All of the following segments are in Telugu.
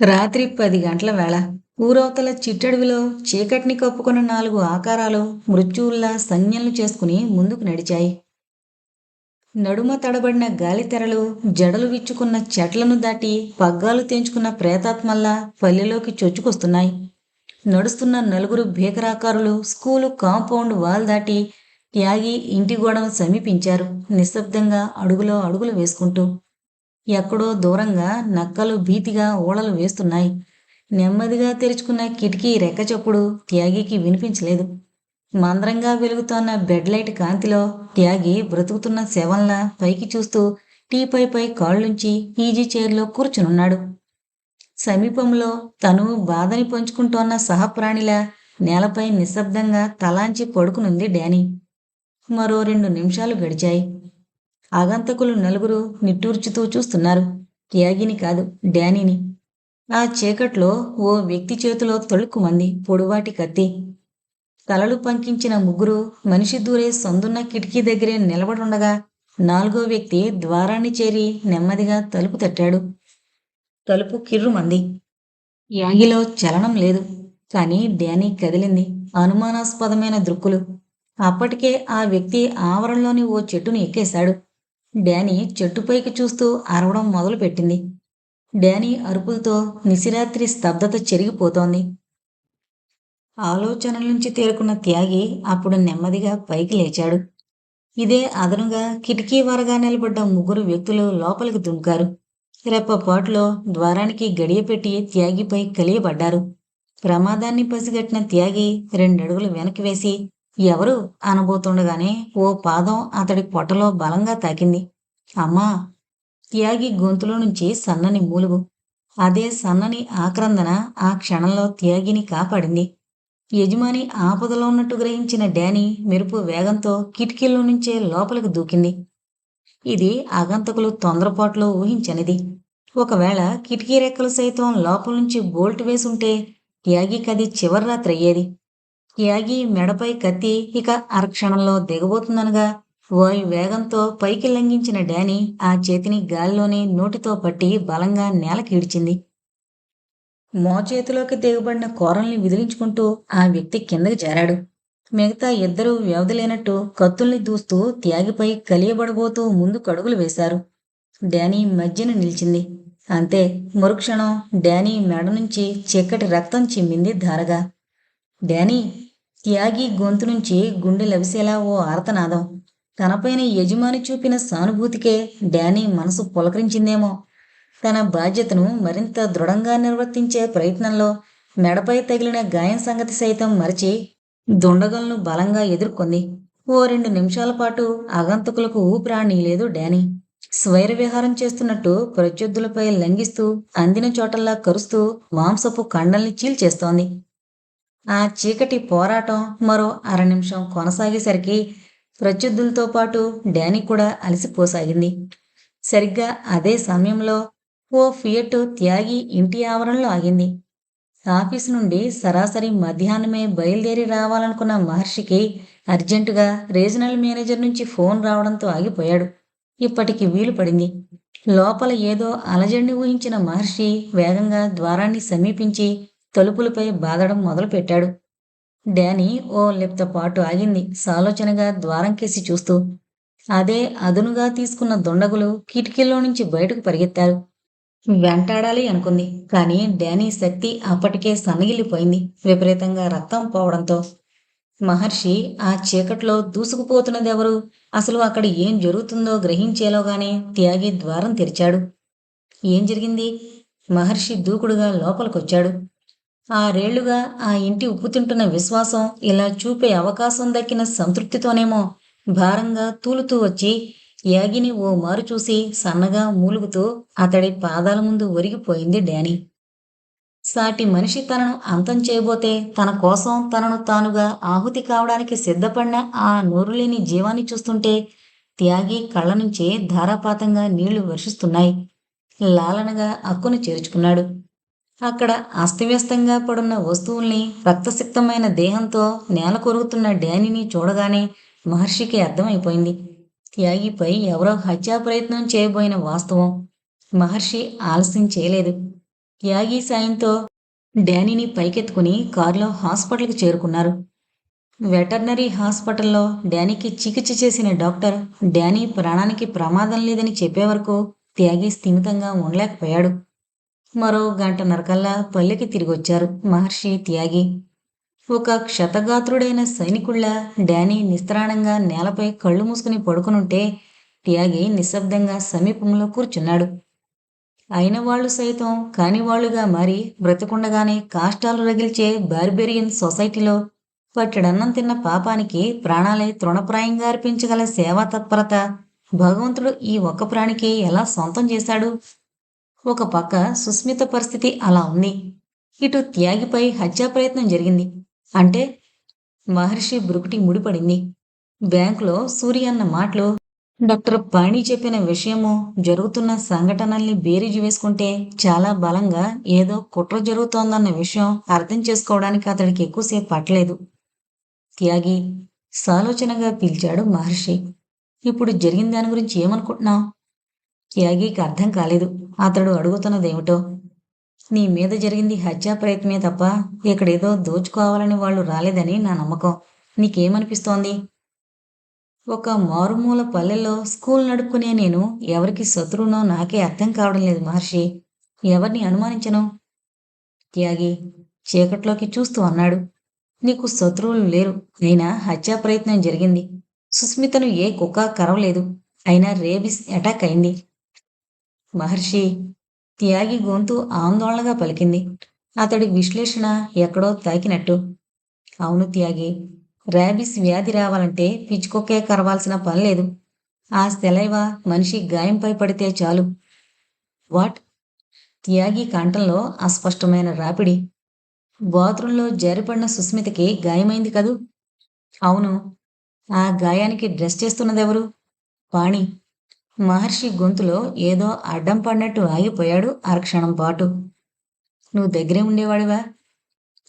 రాత్రి పది గంటల వేళ ఊరవతల చిట్టడవిలో చీకటిని కప్పుకున్న నాలుగు ఆకారాలు మృత్యువుల్లా సంజ్ఞలు చేసుకుని ముందుకు నడిచాయి. నడుమ తడబడిన గాలి తెరలు జడలు విచ్చుకున్న చెట్లను దాటి పగ్గాలు తెంచుకున్న ప్రేతాత్మల్లా పల్లెలోకి చొచ్చుకొస్తున్నాయి. నడుస్తున్న నలుగురు భీకరాకారులు స్కూలు కాంపౌండ్ వాల్ దాటి త్యాగి ఇంటి గోడను సమీపించారు. నిశ్శబ్దంగా అడుగులో అడుగులు వేసుకుంటూ ఎక్కడో దూరంగా నక్కలు భీతిగా ఊళలు వేస్తున్నాయి. నెమ్మదిగా తెరుచుకున్న కిటికీ రెక్కచప్పుడు త్యాగికి వినిపించలేదు. మందరంగా వెలుగుతోన్న బెడ్ లైట్ కాంతిలో త్యాగి బ్రతుకుతున్న శవంలా పైకి చూస్తూ టీపైపై కాళ్ళుంచి ఈజీ చైర్లో కూర్చునున్నాడు. సమీపంలో తను బాధని పంచుకుంటోన్న సహప్రాణిలా నేలపై నిశ్శబ్దంగా తలాంచి పడుకునుంది డానీ. మరో రెండు నిమిషాలు గడిచాయి. ఆగంతకులు నలుగురు నిట్టూర్చుతూ చూస్తున్నారు. త్యాగిని కాదు డానీని ఆ చీకట్లో ఓ వ్యక్తి చేతిలో తొలుక్కుమంది పొడువాటి కత్తి. తలలు పంకించిన ముగ్గురు మనిషి దూరే సందున్న కిటికీ దగ్గరే నిలబడుండగా నాలుగో వ్యక్తి ద్వారాన్ని చేరి నెమ్మదిగా తలుపు తట్టాడు. తలుపు కిర్రుమంది యాగిలో చలనం లేదు కానీ డానీ కదిలింది. అనుమానాస్పదమైన దృక్కులు. అప్పటికే ఆ వ్యక్తి ఆవరణలోని ఓ చెట్టును ఎక్కేశాడు. డానీ చెట్టుపైకి చూస్తూ అరవడం మొదలుపెట్టింది. డానీ అరుపులతో నిశిరాత్రి స్తబ్దత చెరిగిపోతోంది. ఆలోచనల నుంచి తేరుకున్న త్యాగి అప్పుడు నెమ్మదిగా పైకి లేచాడు. ఇదే అదనుగా కిటికీ వరగా నిలబడ్డ ముగ్గురు వ్యక్తులు లోపలికి దుంకారు. రెప్పపాటులో ద్వారానికి గడియపెట్టి త్యాగిపై కలియబడ్డారు. ప్రమాదాన్ని పసిగట్టిన త్యాగి రెండడుగులు వెనక్కి వేసి ఎవరు అనబోతుండగానే ఓ పాదం అతడి పొట్టలో బలంగా తాకింది. అమ్మా! త్యాగి గొంతులో నుంచి సన్నని మూలుగు. అదే సన్నని ఆక్రందన ఆ క్షణంలో త్యాగిని కాపాడింది. యజమాని ఆపదలో ఉన్నట్టు గ్రహించిన డానీ మెరుపు వేగంతో కిటికీలో నుంచే లోపలికి దూకింది. ఇది ఆగంతకులు తొందరపాటులో ఊహించనిది. ఒకవేళ కిటికీ రెక్కలు సైతం లోపల నుంచి బోల్ట్ వేసుంటే త్యాగికి అది చివరి రాత్రి అయ్యేది. త్యాగి మెడపై కత్తి ఇక అరక్షణంలో దిగబోతుందనగా వాయు వేగంతో పైకి లంఘించిన డానీ ఆ చేతిని గాలిలోనే నోటితో పట్టి బలంగా నేలకీడ్చింది మోచేతిలోకి దిగబడిన కూరల్ని విదిలించుకుంటూ ఆ వ్యక్తి కిందకి చేరాడు మిగతా ఇద్దరూ వ్యవధి లేనట్టు కత్తుల్ని దూస్తూ త్యాగిపై కలియబడబోతూ ముందు కడుగులు వేశారు. డానీ మధ్యన నిలిచింది. అంతే మరుక్షణం డానీ మెడ నుంచి చిక్కటి రక్తం చిమ్మింది ధారగా. డానీ త్యాగి గొంతు నుంచి గుండె లవిసేలా ఓ ఆర్తనాదం. తనపైన యజమాని చూపిన సానుభూతికే డానీ మనసు పులకరించిందేమో. తన బాధ్యతను మరింత దృఢంగా నిర్వర్తించే ప్రయత్నంలో మెడపై తగిలిన గాయం సంగతి సైతం మరిచి దుండగలను బలంగా ఎదుర్కొంది. ఓ రెండు నిమిషాల పాటు ఆగంతకులకు ఊపిరాణి లేదు డానీ. స్వైర విహారం చేస్తున్నట్టు ప్రత్యర్థులపై లంఘిస్తూ అందిన చోటల్లా కరుస్తూ మాంసపు కండల్ని చీల్చేస్తోంది. ఆ చీకటి పోరాటం మరో అర నిమిషం కొనసాగేసరికి ప్రత్యర్థులతో పాటు డానీ కూడా అలసిపోసాగింది. సరిగ్గా అదే సమయంలో ఓ ఫియట్ త్యాగి ఇంటి ఆవరణలో ఆగింది. ఆఫీసు నుండి సరాసరి మధ్యాహ్నమే బయలుదేరి రావాలనుకున్న మహర్షికి అర్జెంటుగా రీజనల్ మేనేజర్ నుంచి ఫోన్ రావడంతో ఆగిపోయాడు. ఇప్పటికి వీలు పడింది. లోపల ఏదో అలజడిని ఊహించిన మహర్షి వేగంగా ద్వారాన్ని సమీపించి తలుపులపై బాదడం మొదలుపెట్టాడు. డానీ ఓ లిప్త పాటు ఆగింది. సాలోచనగా ద్వారం కేసి చూస్తూ అదే అదునుగా తీసుకున్న దుండగులు కిటికీలో నుంచి బయటకు పరిగెత్తారు. వెంటాడాలి అనుకుంది కానీ డానీ శక్తి అప్పటికే సన్నగిల్లిపోయింది విపరీతంగా రక్తం పోవడంతో. మహర్షి ఆ చీకట్లో దూసుకుపోతున్నదెవరు? అసలు అక్కడ ఏం జరుగుతుందో గ్రహించేలోగానే త్యాగి ద్వారం తెరిచాడు. ఏం జరిగింది? మహర్షి దూకుడుగా లోపలికొచ్చాడు. ఆరేళ్ళుగా ఆ ఇంటి ఉప్పు తింటున్న విశ్వాసం ఇలా చూపే అవకాశం దక్కిన సంతృప్తితోనేమో భారంగా తూలుతూ వచ్చి యాగిని ఓ మారు చూసి సన్నగా మూలుగుతూ అతడి పాదాల ముందు ఒరిగిపోయింది డానీ. సాటి మనిషి తనను అంతం చేయబోతే తన కోసం తనను తానుగా ఆహుతి కావడానికి సిద్ధపడిన ఆ నోరులేని జీవాన్ని చూస్తుంటే త్యాగి కళ్ళ నుంచే ధారాపాతంగా నీళ్ళు వర్షిస్తున్నాయి. లాలనగా అక్కును చేర్చుకున్నాడు. అక్కడ అస్తవ్యస్తంగా పడున్న వస్తువుల్ని రక్తసిక్తమైన దేహంతో నేల కొరుగుతున్న డానీని చూడగానే మహర్షికి అర్థమైపోయింది. త్యాగిపై ఎవరో హత్యా ప్రయత్నం చేయబోయిన వాస్తవం. మహర్షి ఆలస్యం చేయలేదు. త్యాగి సాయంతో డానీని పైకెత్తుకుని కారులో హాస్పిటల్కి చేరుకున్నారు. వెటర్నరీ హాస్పిటల్లో డానీకి చికిత్స చేసిన డాక్టర్ డానీ ప్రాణానికి ప్రమాదం లేదని చెప్పే వరకు త్యాగి స్థిమితంగా ఉండలేకపోయాడు. మరో గంటన్నరకల్లా పల్లెకి తిరిగొచ్చారు మహర్షి త్యాగి. ఒక క్షతగాత్రుడైన సైనికుళ్ళ డానీ నిస్త్రాణంగా నేలపై కళ్ళు మూసుకుని పడుకునుంటే త్యాగి నిశ్శబ్దంగా సమీపంలో కూర్చున్నాడు. అయిన వాళ్ళు సైతం కాని వాళ్ళుగా మారి బ్రతికుండగానే కాష్టాలు రగిల్చే బార్బేరియన్ సొసైటీలో పట్టడన్నం తిన్న పాపానికి ప్రాణాలే తృణప్రాయంగా అర్పించగల సేవా తత్పరత భగవంతుడు ఈ ఒక్క ప్రాణికి ఎలా సొంతం చేశాడు? ఒక పక్క సుస్మిత పరిస్థితి అలా ఉంది. ఇటు త్యాగిపై హత్యా ప్రయత్నం జరిగింది. అంటే మహర్షి బ్రుకుటి ముడిపడింది. బ్యాంకులో సూర్య అన్న మాటలు డాక్టర్ పాణి చెప్పిన విషయము జరుగుతున్న సంఘటనల్ని బేరీజు వేసుకుంటే చాలా బలంగా ఏదో కుట్ర జరుగుతోందన్న విషయం అర్థం చేసుకోవడానికి అతడికి ఎక్కువసేపు పట్టలేదు. త్యాగి సాలోచనగా పిలిచాడు మహర్షి. ఇప్పుడు జరిగిన దాని గురించి ఏమనుకుంటున్నావు? త్యాగికి అర్థం కాలేదు. అతడు అడుగుతున్నదేమిటో? నీ మీద జరిగింది హత్యా ప్రయత్నమే తప్ప ఇక్కడేదో దోచుకోవాలని వాళ్ళు రాలేదని నా నమ్మకం. నీకేమనిపిస్తోంది? ఒక మారుమూల పల్లెల్లో స్కూల్ నడుపుకునే నేను ఎవరికి శత్రువునో నాకే అర్థం కావడం లేదు మహర్షి. ఎవరిని అనుమానించను? త్యాగి చీకట్లోకి చూస్తూ అన్నాడు. నీకు శత్రువులు లేరు. అయినా హత్యా ప్రయత్నం జరిగింది. సుస్మితను ఏ కుక్క కరవలేదు. అయినా రేబిస్ అటాక్ అయింది. మహర్షి త్యాగి గొంతు ఆందోళనగా పలికింది. అతడి విశ్లేషణ ఎక్కడో తాకినట్టు అవును త్యాగి ర్యాబిస్ వ్యాధి రావాలంటే పిచ్చుకొక్కే కరవాల్సిన పని లేదు. ఆ సెలైవ మనిషి గాయంపై పడితే చాలు. వాట్? త్యాగి కంఠంలో అస్పష్టమైన రాపిడి. బాత్రూంలో జారిపడిన సుస్మితకి గాయమైంది కదూ? అవును. ఆ గాయానికి డ్రెస్ చేస్తున్నదెవరు? పాణి. మహర్షి గొంతులో ఏదో అడ్డం పడినట్టు ఆగిపోయాడు అరక్షణం పాటు. నువ్వు దగ్గరే ఉండేవాడివా?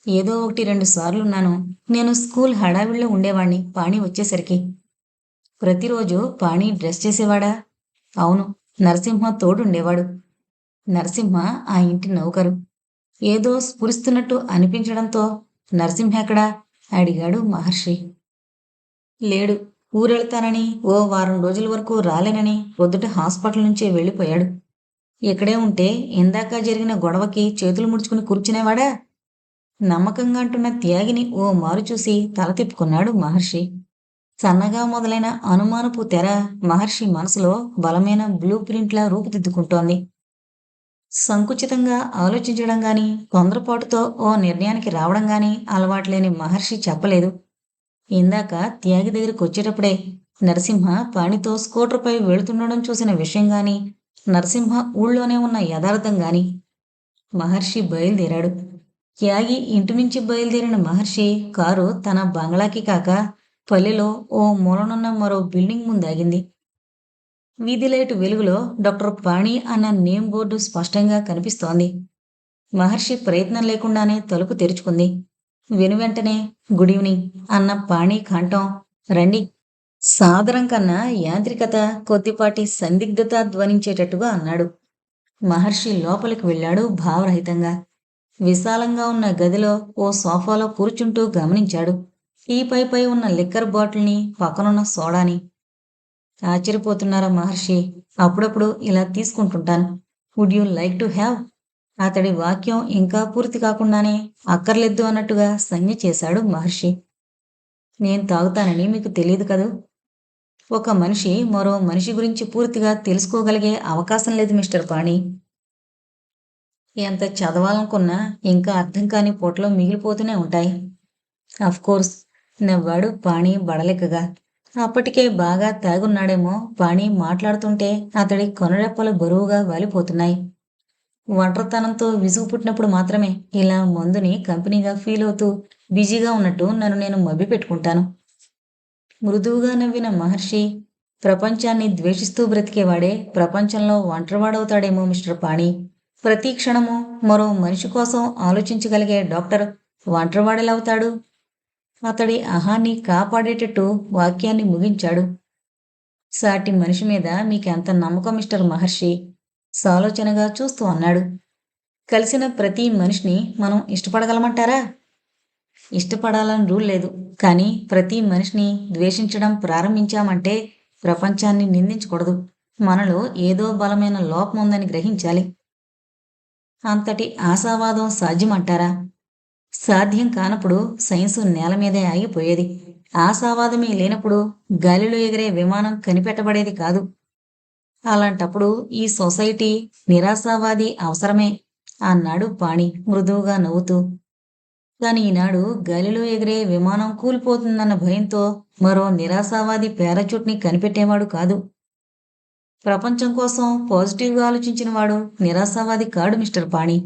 ఏదో ఒకటి రెండు సార్లున్నాను నేను స్కూల్ హడావిడిలో ఉండేవాణ్ణి. పాణి వచ్చేసరికి. ప్రతిరోజు పాణి డ్రెస్ చేసేవాడా? అవును నరసింహ తోడుండేవాడు. నరసింహ ఆ ఇంటి నౌకరు. ఏదో స్ఫురిస్తున్నట్టు అనిపించడంతో నరసింహ ఎక్కడా? అడిగాడు మహర్షి. లేడు. ఊరెళ్తానని ఓ వారం రోజుల వరకు రాలేనని పొద్దుట హాస్పిటల్ నుంచే వెళ్ళిపోయాడు. ఇక్కడే ఉంటే ఇందాక జరిగిన గొడవకి చేతులు ముడుచుకుని కూర్చునేవాడా? నమ్మకంగా అంటున్న త్యాగిని ఓ మారు చూసి తల తిప్పుకున్నాడు మహర్షి. సన్నగా మొదలైన అనుమానపు తెర మహర్షి మనసులో బలమైన బ్లూ ప్రింట్లా రూపుదిద్దుకుంటోంది. సంకుచితంగా ఆలోచించడం గాని తొందరపాటుతో ఓ నిర్ణయానికి రావడం గాని అలవాట్లేని మహర్షి చెప్పలేదు. ఇందాక త్యాగి దగ్గరికి వచ్చేటప్పుడే నరసింహ పాణితో స్కూటర్పై వెళుతుండడం చూసిన విషయం గాని నరసింహ ఊళ్ళోనే ఉన్న యథార్థం గాని మహర్షి బయలుదేరాడు. త్యాగి ఇంటి నుంచి బయలుదేరిన మహర్షి కారు తన బంగ్లాకి కాక పల్లెలో ఓ మూలనున్న మరో బిల్డింగ్ ముందాగింది. వీధి లైట్ వెలుగులో డాక్టర్ పాణి అన్న నేమ్ బోర్డు స్పష్టంగా కనిపిస్తోంది. మహర్షి ప్రయత్నం లేకుండానే తలుపు తెరుచుకుంది. వెనువెంటనే గుడ్ ఈవినింగ్. అన్న పాణి కంఠం రండి. సాదరం కన్నా యాంత్రికత కొద్దిపాటి సందిగ్ధత ధ్వనించేటట్టుగా అన్నాడు. మహర్షి లోపలికి వెళ్ళాడు భావరహితంగా. విశాలంగా ఉన్న గదిలో ఓ సోఫాలో కూర్చుంటూ గమనించాడు. ఈ పై పై ఉన్న లిక్కర్ బాటిల్ని పక్కనున్న సోడాని. ఆశ్చర్యపోతున్నారా మహర్షి? అప్పుడప్పుడు ఇలా తీసుకుంటుంటాను. Would you like to have అతడి వాక్యం ఇంకా పూర్తి కాకుండానే అక్కర్లేదు అన్నట్టుగా సంజ్ఞ చేశాడు మహర్షి. నేను తాగుతానని మీకు తెలియదు కదూ? ఒక మనిషి మరో మనిషి గురించి పూర్తిగా తెలుసుకోగలిగే అవకాశం లేదు మిస్టర్ పాణి. ఎంత చదవాలనుకున్నా ఇంకా అర్థం కాని పూటలో మిగిలిపోతూనే ఉంటాయి. కోర్స్ నవ్వాడు పాణి బడలెక్కగా అప్పటికే బాగా తాగున్నాడేమో పాణి మాట్లాడుతుంటే అతడి కొనరెప్పలు బరువుగా వాలిపోతున్నాయి. ఒంటరితనంతో విసుగు పుట్టినప్పుడు మాత్రమే ఇలా మందుని కంపెనీగా ఫీల్ అవుతూ బిజీగా ఉన్నట్టు నన్ను నేను మభ్య పెట్టుకుంటాను. మృదువుగా నవ్విన మహర్షి ప్రపంచాన్ని ద్వేషిస్తూ బ్రతికేవాడే ప్రపంచంలో ఒంటరివాడవుతాడేమో మిస్టర్ పాణి. ప్రతి క్షణము మరో మనిషి కోసం ఆలోచించగలిగే డాక్టర్ ఒంటరివాడెలవుతాడు. అతడి అహాన్ని కాపాడేటట్టు వాక్యాన్ని ముగించాడు. సాటి మనిషి మీద మీకెంత నమ్మకం మిస్టర్ మహర్షి? సాలోచనగా చూస్తూ అన్నాడు. కలిసిన ప్రతి మనిషిని మనం ఇష్టపడగలమంటారా? ఇష్టపడాలని రూల్ లేదు. కానీ ప్రతి మనిషిని ద్వేషించడం ప్రారంభించామంటే ప్రపంచాన్ని నిందించకూడదు. మనలో ఏదో బలమైన లోపం ఉందని గ్రహించాలి. అంతటి ఆశావాదం సాధ్యమంటారా? సాధ్యం కానప్పుడు సైన్సు నేల మీదే ఆగిపోయేది. ఆశావాదమే లేనప్పుడు గాలిలో ఎగిరే విమానం కనిపెట్టబడేది కాదు. అలాంటప్పుడు ఈ సొసైటీ నిరాశావాది అవసరమే అన్నాడు పాణి మృదువుగా నవ్వుతూ. కాని ఈనాడు గాలిలో ఎగిరే విమానం కూలిపోతుందన్న భయంతో మరో నిరాశావాది పారాచూట్ని కనిపెట్టేవాడు కాదు. ప్రపంచం కోసం పాజిటివ్గా ఆలోచించిన వాడు నిరాశావాది కాడు మిస్టర్ పాణి.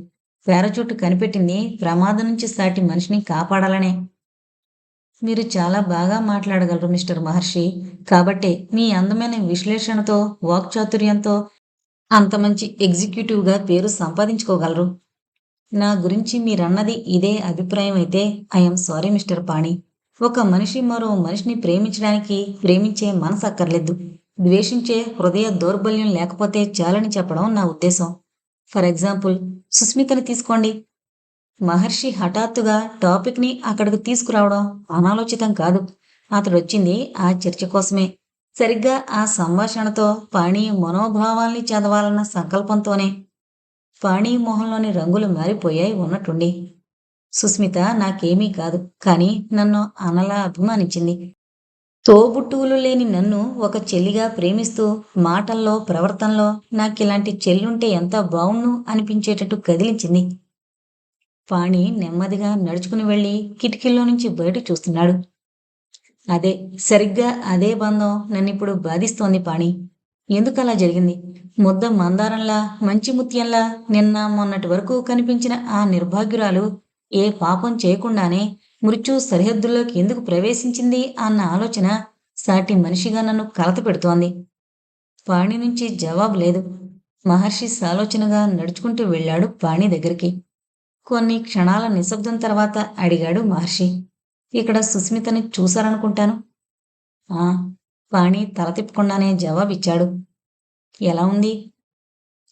పారాచూట్ కనిపెట్టింది ప్రమాదం నుంచి సాటి మనిషిని కాపాడాలనే. మీరు చాలా బాగా మాట్లాడగలరు మిస్టర్ మహర్షి. కాబట్టే మీ అందమైన విశ్లేషణతో వాక్చాతుర్యంతో అంత మంచి ఎగ్జిక్యూటివ్గా పేరు సంపాదించుకోగలరు. నా గురించి మీరన్నది ఇదే అభిప్రాయం అయితే ఐఎమ్ సారీ మిస్టర్ పాణి. ఒక మనిషి మరో మనిషిని ప్రేమించడానికి ప్రేమించే మనసు అక్కర్లేదు. ద్వేషించే హృదయ దౌర్బల్యం లేకపోతే చాలని చెప్పడం నా ఉద్దేశం. ఫర్ ఎగ్జాంపుల్ సుస్మితని తీసుకోండి. మహర్షి హఠాత్తుగా టాపిక్ని అక్కడికి తీసుకురావడం అనాలోచితం కాదు. అతడు వచ్చింది ఆ చర్చ కోసమే. సరిగ్గా ఆ సంభాషణతో పాణి మనోభావాల్ని చదవాలన్న సంకల్పంతోనే పాణి మొహంలోని రంగులు మారిపోయాయి ఉన్నట్టుండి. సుస్మిత నాకేమీ కాదు కానీ నన్ను అనలా అభిమానించింది. తోబుట్టువులు లేని నన్ను ఒక చెల్లిగా ప్రేమిస్తూ మాటల్లో ప్రవర్తనలో నాకిలాంటి చెల్లుంటే ఎంత బావుణ్ణు అనిపించేటట్టు కదిలించింది. పాణి నెమ్మదిగా నడుచుకుని వెళ్ళి కిటికీలో నుంచి బయట చూస్తున్నాడు. అదే సరిగ్గా అదే బంధం నన్నిప్పుడు బాధిస్తోంది పాణి. ఎందుకలా జరిగింది? ముద్ద మందారంలా మంచి ముత్యంలా నిన్న మొన్నటి వరకు కనిపించిన ఆ నిర్భాగ్యురాలు ఏ పాపం చేయకుండానే మృత్యు సరిహద్దుల్లోకి ఎందుకు ప్రవేశించింది అన్న ఆలోచన సాటి మనిషిగా నన్ను కలత పెడుతోంది. పాణి నుంచి జవాబు లేదు. మహర్షి సాలోచనగా నడుచుకుంటూ వెళ్ళాడు పాణి దగ్గరికి. కొన్ని క్షణాల నిశ్శబ్దం తర్వాత అడిగాడు మహర్షి. ఇక్కడ సుస్మితని చూశారనుకుంటాను. ఆ పాణి తల తిప్పకుండానే జవాబిచ్చాడు. ఎలా ఉంది?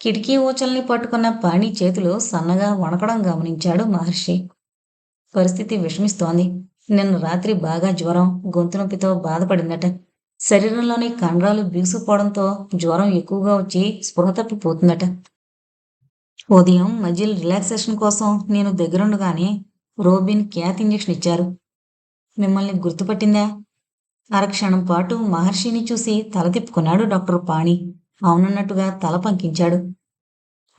కిటికీ ఊచల్ని పట్టుకున్న పాణి చేతులు సన్నగా వణకడం గమనించాడు మహర్షి. పరిస్థితి విషమిస్తోంది. నిన్న రాత్రి బాగా జ్వరం గొంతు నొప్పితో బాధపడిందట. శరీరంలోని కండరాలు బిగుసుకుపోవడంతో జ్వరం ఎక్కువగా వచ్చి స్పృహ తప్పిపోతుందట. ఉదయం మజిల్ రిలాక్సేషన్ కోసం నేను దగ్గరుండగానే రోబిన్ క్యాత్ ఇంజెక్షన్ ఇచ్చారు. మిమ్మల్ని గుర్తుపట్టిందా? అరక్షణం పాటు మహర్షిని చూసి తల తిప్పుకున్నాడు డాక్టర్ పాణి. అవునన్నట్టుగా తల పంకించాడు.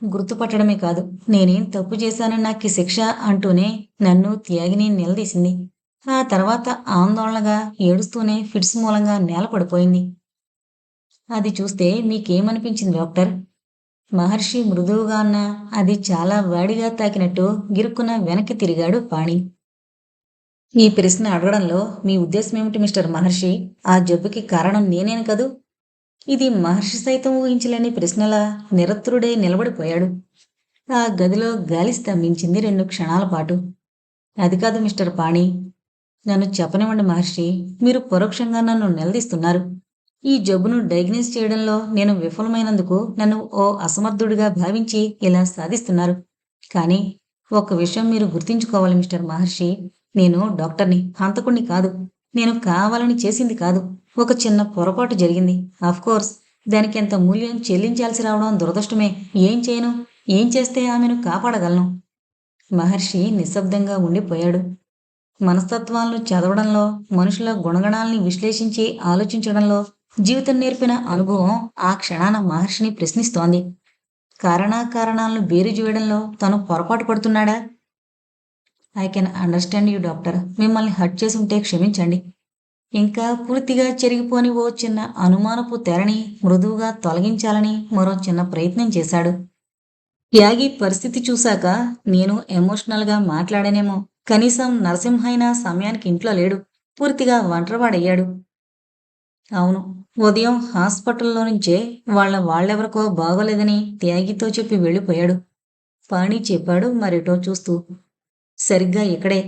గుర్తుపట్టడమే కాదు నేనేం తప్పు చేశానని నాకు శిక్ష అంటూనే నన్ను త్యాగిని నిలదీసింది. ఆ తర్వాత ఆందోళనగా ఏడుస్తూనే ఫిట్స్ మూలంగా నేల పడిపోయింది అది చూస్తే మీకేమనిపించింది డాక్టర్? మహర్షి మృదువుగా అది చాలా వాడిగా తాకినట్టు గిరుక్కున వెనక్కి తిరిగాడు పాణి. ఈ ప్రశ్న అడగడంలో మీ ఉద్దేశం ఏమిటి మిస్టర్ మహర్షి? ఆ జబ్బుకి కారణం నేనేను కదూ? ఇది మహర్షి సైతం ఊహించలేని ప్రశ్నలా నిరత్రుడే నిలబడిపోయాడు. ఆ గదిలో గాలి స్తంభించింది రెండు క్షణాల పాటు. అది కాదు మిస్టర్ పాణి. నన్ను చెప్పనివ్వండి మహర్షి మీరు పరోక్షంగా నన్ను నిలదీస్తున్నారు. ఈ జబ్బును డయాగ్నైజ్ చేయడంలో నేను విఫలమైనందుకు నన్ను ఓ అసమర్థుడిగా భావించి ఇలా సాధిస్తున్నారు. కానీ ఒక విషయం మీరు గుర్తించుకోవాలి మిస్టర్ మహర్షి. నేను డాక్టర్ని హంతకుణ్ణి కాదు. నేను కావాలని చేసింది కాదు. ఒక చిన్న పొరపాటు జరిగింది. కోర్స్ దానికి ఎంత మూల్యం చెల్లించాల్సి రావడం దురదృష్టమే. ఏం చేయను? ఏం చేస్తే ఆమెను కాపాడగలను? మహర్షి నిశ్శబ్దంగా ఉండిపోయాడు. మనస్తత్వాలను చదవడంలో మనుషుల గుణగణాల్ని విశ్లేషించి ఆలోచించడంలో జీవితం నేర్పిన అనుభవం ఆ క్షణాన మహర్షిని ప్రశ్నిస్తోంది. కారణాకారణాలను బేరు చేయడంలో తను పొరపాటు పడుతున్నాడా? I can understand you doctor మిమ్మల్ని హట్ చేసి ఉంటే క్షమించండి. ఇంకా పూర్తిగా చెరిగిపోని ఓ చిన్న అనుమానపు తెరని మృదువుగా తొలగించాలని మరో చిన్న ప్రయత్నం చేశాడు. యాగి పరిస్థితి చూశాక నేను ఎమోషనల్గా మాట్లాడానేమో. కనీసం నరసింహైన సమయానికి ఇంట్లో లేడు. పూర్తిగా ఒంటరివాడయ్యాడు అవును. ఉదయం హాస్పిటల్లో నుంచే వాళ్ళ వాళ్ళెవరికో బాగోలేదని త్యాగితో చెప్పి వెళ్ళిపోయాడు. పాణి చెప్పాడు మరెటో చూస్తూ. సరిగ్గా ఇక్కడే.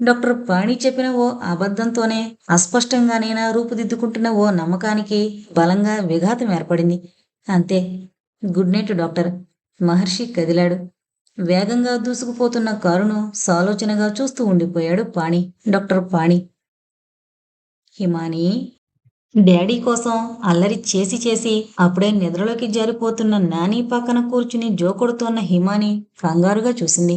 డాక్టర్ పాణి చెప్పిన ఓ అబద్ధంతోనే అస్పష్టంగానైనా రూపుదిద్దుకుంటున్న ఓ నమ్మకానికి బలంగా విఘాతం ఏర్పడింది. అంతే. Good night doctor. మహర్షి కదిలాడు. వేగంగా దూసుకుపోతున్న కారును సాలోచనగా చూస్తూ ఉండిపోయాడు పాణి. డాక్టర్ పాణి. హిమాని? డాడీ కోసం అల్లరి చేసి చేసి అప్పుడే నిద్రలోకి జారిపోతున్న నాని పక్కన కూర్చుని జోకొడుతోన్న హిమాని కంగారుగా చూసింది.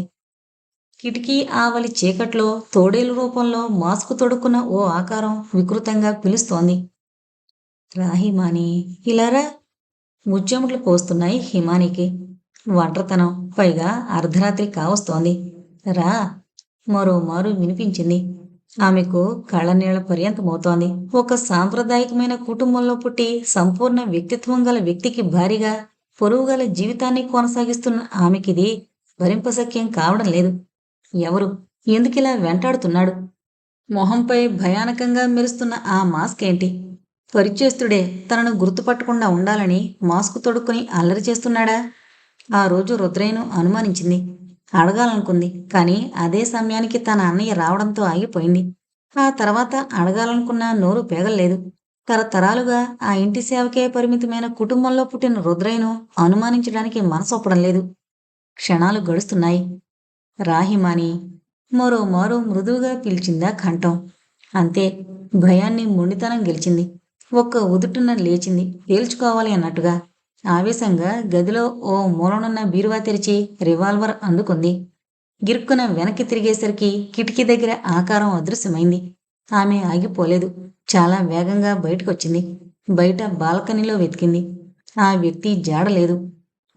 కిటికీ ఆవలి చీకట్లో తోడేలు రూపంలో మాస్కు తొడుక్కున్న ఓ ఆకారం వికృతంగా పిలుస్తోంది. రాహిమాని ఇలారా ముచ్చెముట్లు పోస్తున్నాయి హిమానికి. ఒంటరితనం పైగా అర్ధరాత్రి కావస్తోంది. రా మరోమారు వినిపించింది. ఆమెకు కళ్ళనీళ్ళ పర్యంతమవుతోంది. ఒక సాంప్రదాయకమైన కుటుంబంలో పుట్టి సంపూర్ణ వ్యక్తిత్వం గల వ్యక్తికి భారీగా పొరుగు గల జీవితాన్ని కొనసాగిస్తున్న ఆమెకిది భరింపశక్యం కావడం లేదు. ఎవరు? ఎందుకిలా వెంటాడుతున్నాడు? మొహంపై భయానకంగా మెరుస్తున్న ఆ మాస్క్ ఏంటి? పరిచేస్తుడే తనను గుర్తుపట్టకుండా ఉండాలని మాస్క్ తొడుక్కుని అల్లరి చేస్తున్నాడా? ఆ రోజు రుద్రయ్యను అనుమానించింది. అడగాలనుకుంది. కానీ అదే సమయానికి తన అన్నయ్య రావడంతో ఆగిపోయింది. ఆ తర్వాత అడగాలనుకున్న నోరు పేగలేదు. తరతరాలుగా ఆ ఇంటి సేవకే పరిమితమైన కుటుంబంలో పుట్టిన రుద్రయ్యను అనుమానించడానికి మనసొప్పడం లేదు. క్షణాలు గడుస్తున్నాయి. రాహిమాని మరో మరో మృదువుగా పిలిచిందా కంఠం. అంతే భయాన్ని మొండితనం గెలిచింది. ఒక్క ఉదుటున లేచింది. తేల్చుకోవాలి అన్నట్టుగా. ఆవేశంగా గదిలో ఓ మూలనున్న బీరువా తెరిచి రివాల్వర్ అందుకుంది. గిరుక్కున వెనక్కి తిరిగేసరికి కిటికీ దగ్గర ఆకారం అదృశ్యమైంది. ఆమె ఆగిపోలేదు. చాలా వేగంగా బయటకొచ్చింది. బయట బాల్కనీలో వెతికింది. ఆ వ్యక్తి జాడలేదు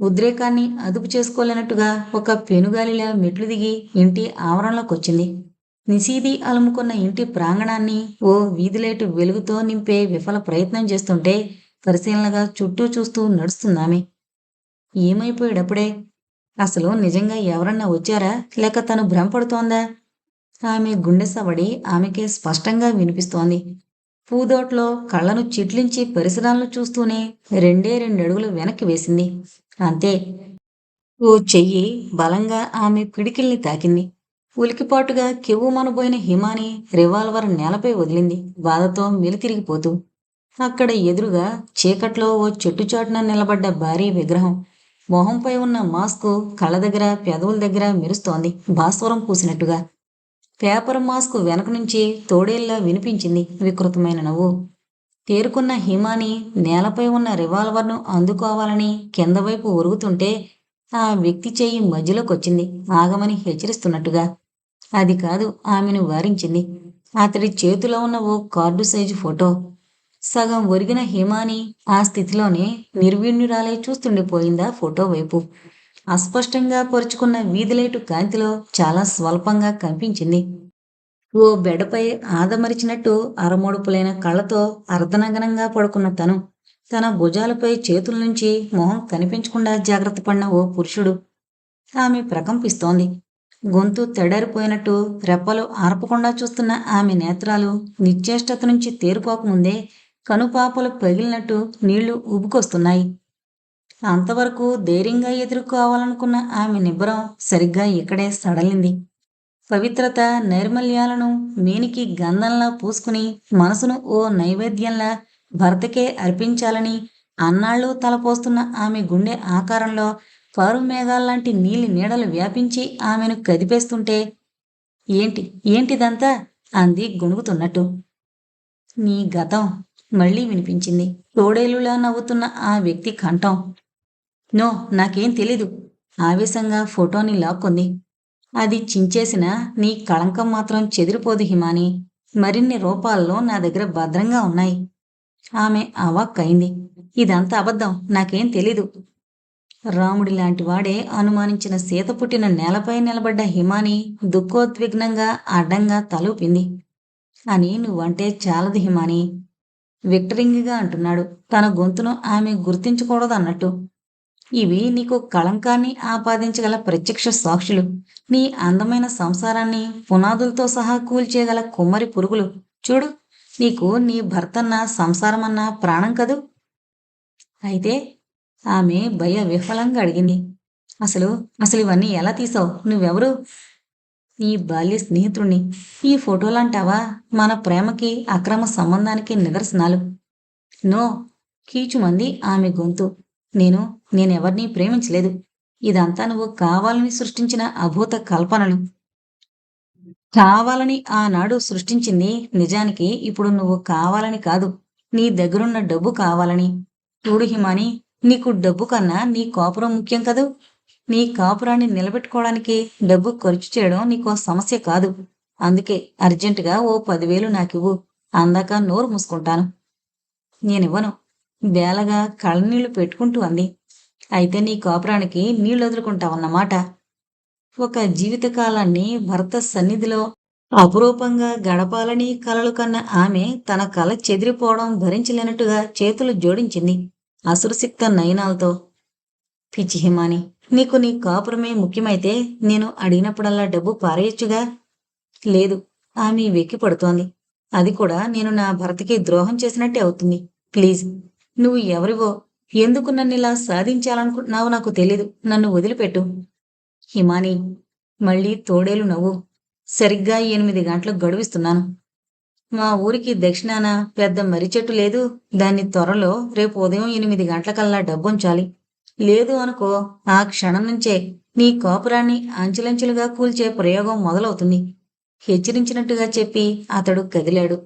ఉద్రేకాన్ని అదుపు చేసుకోలేనట్టుగా ఒక పెనుగాలిలా మెట్లు దిగి ఇంటి ఆవరణలోకొచ్చింది. నిశీది అలుముకున్న ఇంటి ప్రాంగణాన్ని ఓ వీధిలేటు వెలుగుతో నింపే విఫల ప్రయత్నం చేస్తుంటే పరిశీలనగా చుట్టూ చూస్తూ నడుస్తుందామె ఏమైపోయాడప్పుడే అసలు నిజంగా ఎవరన్నా వచ్చారా? లేక తను భ్రమపడుతోందా? ఆమె గుండె సవడి ఆమెకే స్పష్టంగా వినిపిస్తోంది. పూదోట్లో కళ్ళను చిట్లించి పరిసరాలను చూస్తూనే రెండే రెండు అడుగులు వెనక్కి వేసింది. అంతే. ఓ చెయ్యి బలంగా ఆమె పిడికిల్ని తాకింది. ఉలికిపాటుగా కెవ్వు మనబోయిన హిమాని రివాల్వర్ నేలపై వదిలింది. బాధతో మెలితిరిగిపోతూ అక్కడ ఎదురుగా చీకట్లో ఓ చెట్టు చాటున నిలబడ్డ భారీ విగ్రహం. మొహంపై ఉన్న మాస్కు కళ్ళ దగ్గర పెదవుల దగ్గర మెరుస్తోంది. భాస్వరం పూసినట్టుగా. పేపర్ మాస్క్ వెనక నుంచి తోడేల్లా వినిపించింది వికృతమైన నవ్వు. తేరుకున్న హిమాని నేలపై ఉన్న రివాల్వర్ను అందుకోవాలని కింద వైపు ఒరుగుతుంటే ఆ వ్యక్తి చెయ్యి మధ్యలోకొచ్చింది. ఆగమని హెచ్చరిస్తున్నట్టుగా. అది కాదు ఆమెను వారించింది. అతడి చేతిలో ఉన్న ఓ కార్డు సైజు ఫోటో. సగం ఒరిగిన హిమాని ఆ స్థితిలోనే నిర్వీణ్యురాలై చూస్తుండిపోయిందా ఫోటో వైపు అస్పష్టంగా పొరుచుకున్న వీధిలైటు కాంతిలో చాలా స్వల్పంగా కనిపించింది. ఓ బెడపై ఆదమరిచినట్టు అరమోడుపులైన కళ్ళతో అర్ధనగనంగా పడుకున్న తను తన భుజాలపై చేతుల నుంచి మొహం కనిపించకుండా జాగ్రత్త పడిన ఓ పురుషుడు. ఆమె ప్రకంపిస్తోంది. గొంతు తెడారిపోయినట్టు రెప్పలు ఆర్పకుండా చూస్తున్న ఆమె నేత్రాలు నిశ్చేష్టత నుంచి తేరుకోకముందే కనుపాపలు పగిలినట్టు నీళ్ళు ఉబుకొస్తున్నాయి అంతవరకు ధైర్యంగా ఎదుర్కోవాలనుకున్న ఆమె నిబ్బరం సరిగ్గా ఇక్కడే సడలింది. పవిత్రత నైర్మల్యాలను మేనికి గంధంలా పూసుకుని మనసును ఓ నైవేద్యంలా భర్తకే అర్పించాలని అన్నాళ్ళు తలపోస్తున్న ఆమె గుండె ఆకారంలో పారు మేఘాల్లాంటి నీలి నీడలు వ్యాపించి ఆమెను కదిపేస్తుంటే ఏంటి ఏంటిదంతా? అంది గొణుగుతున్నట్టు. నీ గతం మళ్ళీ వినిపించింది. తోడేలులా నవ్వుతున్న ఆ వ్యక్తి కంఠం. నో నాకేం తెలీదు. ఆవేశంగా ఫోటోని లాక్కుంది. అది చించేసిన నీ కళంకం మాత్రం చెదిరిపోదు హిమాని. మరిన్ని రూపాల్లో నా దగ్గర భద్రంగా ఉన్నాయి. ఆమె అవాక్కయింది ఇదంతా అబద్ధం. నాకేం తెలీదు. రాముడి లాంటి వాడే అనుమానించిన సీత పుట్టిన నేలపై నిలబడ్డ హిమాని దుఃఖోద్విగ్నంగా అడ్డంగా తలూపింది. అని నువ్వంటే చాలదు హిమాని. విక్టరింగిగా అంటున్నాడు. తన గొంతును ఆమె గుర్తించకూడదు అన్నట్టు ఇవి నీకు కళంకాన్ని ఆపాదించగల ప్రత్యక్ష సాక్షులు. నీ అందమైన సంసారాన్ని పునాదులతో సహా కూల్చేయగల కుమ్మరి పురుగులు. చూడు నీకు నీ భర్తన్న సంసారమన్న ప్రాణం కదూ? అయితే ఆమె భయ విఫలంగా అడిగింది. అసలు అసలు ఇవన్నీ ఎలా తీసావు? నువ్వెవరు? నీ బాల్య స్నేహితుడిని. ఈ ఫోటోలంటావా మన ప్రేమకి అక్రమ సంబంధానికి నిదర్శనాలు. నో కీచుమంది ఆమె గొంతు. నేను నేనెవరినీ ప్రేమించలేదు. ఇదంతా నువ్వు కావాలని సృష్టించిన అభూత కల్పనలు. కావాలని ఆనాడు సృష్టించింది నిజానికి ఇప్పుడు నువ్వు కావాలని కాదు. నీ దగ్గరున్న డబ్బు కావాలని. చూడు హిమాని నీకు డబ్బు కన్నా నీ కోపరం ముఖ్యం కదూ? నీ కాపురాన్ని నిలబెట్టుకోవడానికి డబ్బు ఖర్చు చేయడం నీకో సమస్య కాదు. అందుకే అర్జెంటుగా ఓ పదివేలు నాకివ్వు. అందాక నోరు మూసుకుంటాను. నేనివ్వను. బేలగా కళ్ళనీళ్ళు పెట్టుకుంటూ అంది. అయితే నీ కాపురానికి నీళ్ళు వదులుకుంటావన్నమాట ఒక జీవితకాలాన్ని భర్త సన్నిధిలో అపురూపంగా గడపాలని కలలు కన్న ఆమె తన కల చెదిరిపోవడం భరించలేనట్టుగా చేతులు జోడించింది. అసురసిక్త నయనాలతో పిచ్చి హిమాని నీకు నీ కాపురమే ముఖ్యమైతే నేను అడిగినప్పుడల్లా డబ్బు పారేయొచ్చుగా? లేదు ఆమె వెక్కి పడుతోంది. అది కూడా నేను నా భర్తకి ద్రోహం చేసినట్టే అవుతుంది. ప్లీజ్ నువ్వు ఎవరివో? ఎందుకు నన్ను ఇలా సాధించాలనుకుంటున్నావో నాకు తెలీదు. నన్ను వదిలిపెట్టు. హిమాని మళ్ళీ తోడేలు నవ్వు. సరిగ్గా ఎనిమిది గంటలకు గడువిస్తున్నాను. మా ఊరికి దక్షిణాన పెద్ద మర్రి చెట్టు లేదు. దాన్ని త్వరలో రేపు ఉదయం ఎనిమిది గంటలకల్లా డబ్బుంచాలి లేదు అనుకో ఆ క్షణం నుంచే నీ కోపురాన్ని అంచులంచులుగా కూల్చే ప్రయోగం మొదలవుతుంది. హెచ్చరించినట్టుగా చెప్పి అతడు కదిలాడు.